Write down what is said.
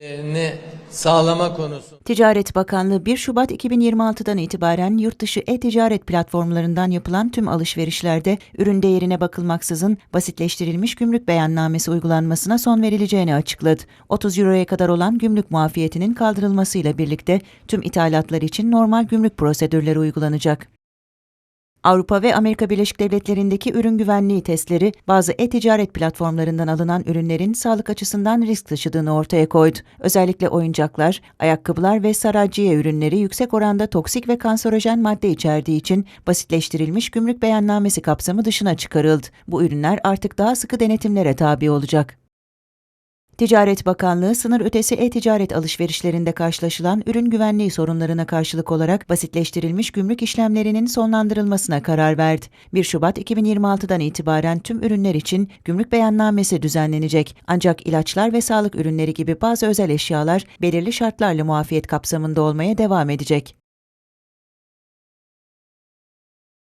ne sağlama konusu. Ticaret Bakanlığı 1 Şubat 2026'dan itibaren yurt dışı e-ticaret platformlarından yapılan tüm alışverişlerde ürün değerine bakılmaksızın basitleştirilmiş gümrük beyannamesi uygulanmasına son verileceğini açıkladı. 30 euroya kadar olan gümrük muafiyetinin kaldırılmasıyla birlikte tüm ithalatlar için normal gümrük prosedürleri uygulanacak. Avrupa ve Amerika Birleşik Devletleri'ndeki ürün güvenliği testleri bazı e-ticaret platformlarından alınan ürünlerin sağlık açısından risk taşıdığını ortaya koydu. Özellikle oyuncaklar, ayakkabılar ve saraciye ürünleri yüksek oranda toksik ve kanserojen madde içerdiği için basitleştirilmiş gümrük beyannamesi kapsamı dışına çıkarıldı. Bu ürünler artık daha sıkı denetimlere tabi olacak. Ticaret Bakanlığı sınır ötesi e-ticaret alışverişlerinde karşılaşılan ürün güvenliği sorunlarına karşılık olarak basitleştirilmiş gümrük işlemlerinin sonlandırılmasına karar verdi. 1 Şubat 2026'dan itibaren tüm ürünler için gümrük beyannamesi düzenlenecek. Ancak ilaçlar ve sağlık ürünleri gibi bazı özel eşyalar belirli şartlarla muafiyet kapsamında olmaya devam edecek.